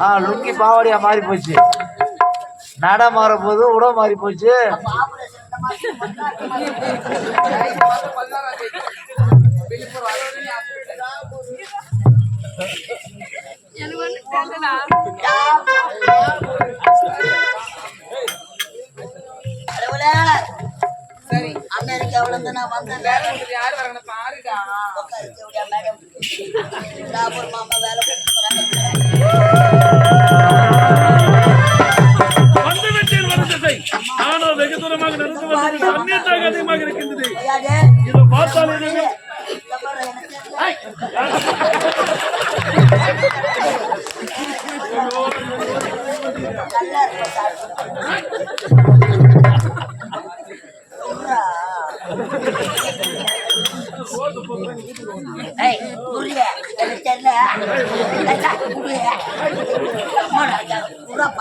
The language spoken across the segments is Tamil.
ஆ லுங்கி பாவடியா மாறி போச்சு. நட மாற போது உட மாறி போச்சு. ஆபரேஷன் சரி அமெரிக்காவுல இருந்து நான் வந்தேன் வேலை உங்களுக்கு வரணும் பாருடா மேடம் மாமா வேலை வந்துவிட்டேன் நானோ வெகு தூரமாக நடந்து வந்தது அதிகமாக இருக்கின்றது இதை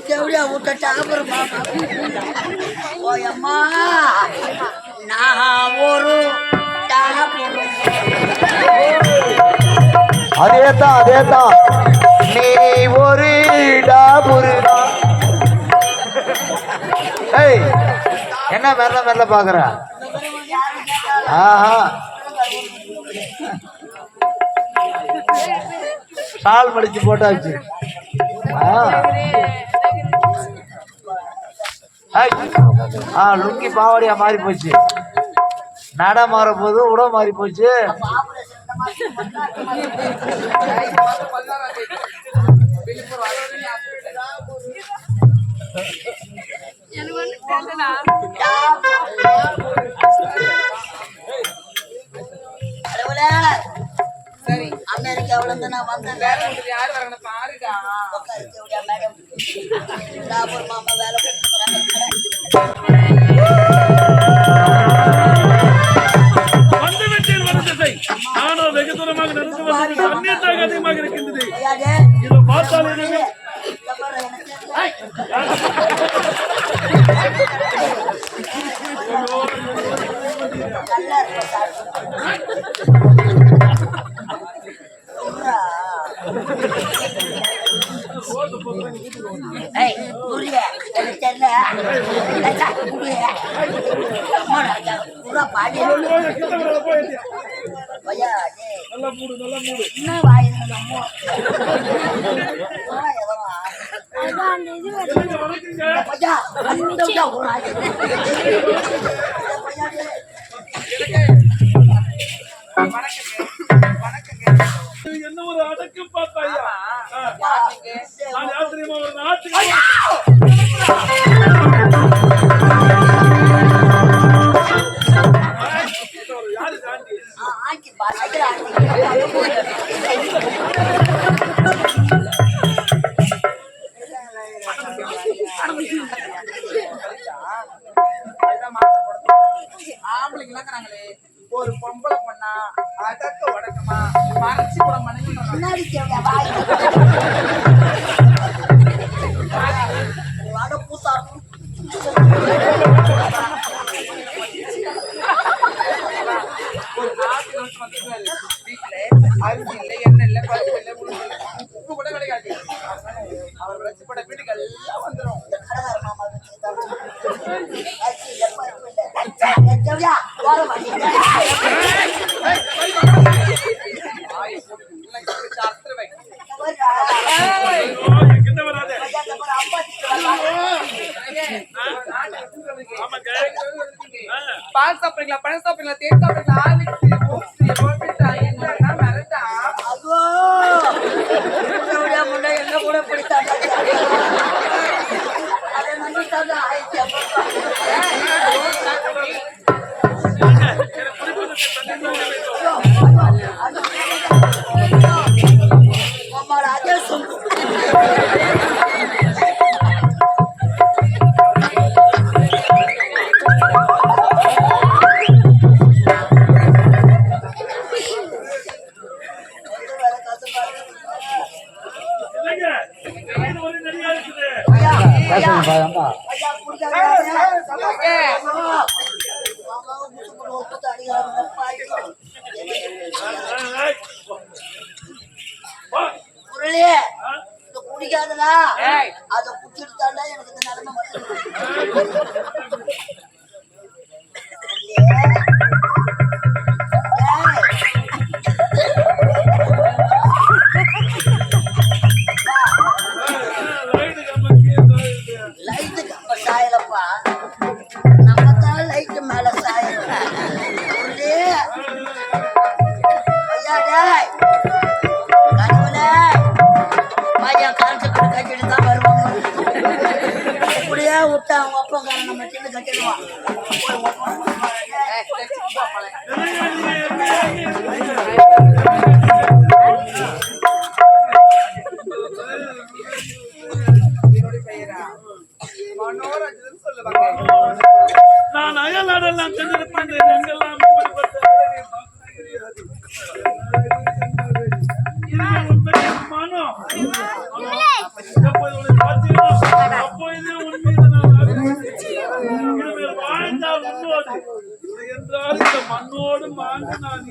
ரூபாய் கட்டி விட்ட டாபர் மாமா ஓ அம்மா நான் ஒரு அதே தான் அதே தான் நீ ஒரு டாபுரு ஏய் என்ன மெல்ல மெல்ல பாக்குற? ஆஹா. சால் மடிச்சு போட்டாச்சு. ஆ. ஆ லுங்கி பாவாடியா மாறி போச்சு. நட மாற போது உட மாறி போச்சு. பதினாறாம் அமெரிக்காவுல இருந்து நான் வந்தேன்? வேலை உங்களுக்கு யாரு வரணும் பாருடா. உட்காரு கேவடியா மேடம் டாபர் மாமா வேலை கொடுத்துறாங்க வந்துவிட்டேன் வரதத்தை நானோ வெகு தூரமாக நடந்து வந்தது தண்ணீர் அதிகமாக இருக்கின்றது. இதை பார்த்தாலே நல்லா மூடு நல்லா மூடு என்ன வாய் அம்மா? புறா எதனா? வணக்கங்க ஐயா, அந்த விட்டா புறா. ஐயா, பால் சாப்பிடுறீங்களா? பழம் சாப்பிடுறீங்களா? தேன் சாப்பிடுறீங்களா? குரலே இந்த குடிக்காதடா. அதை குடிச்சிட்டு தாண்டா எனக்கு இந்த நிலைமை நம்ம டீம் தட்டிடுவான் நான் மனோ மனோடு மாண்டு நான்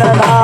ಸದಾ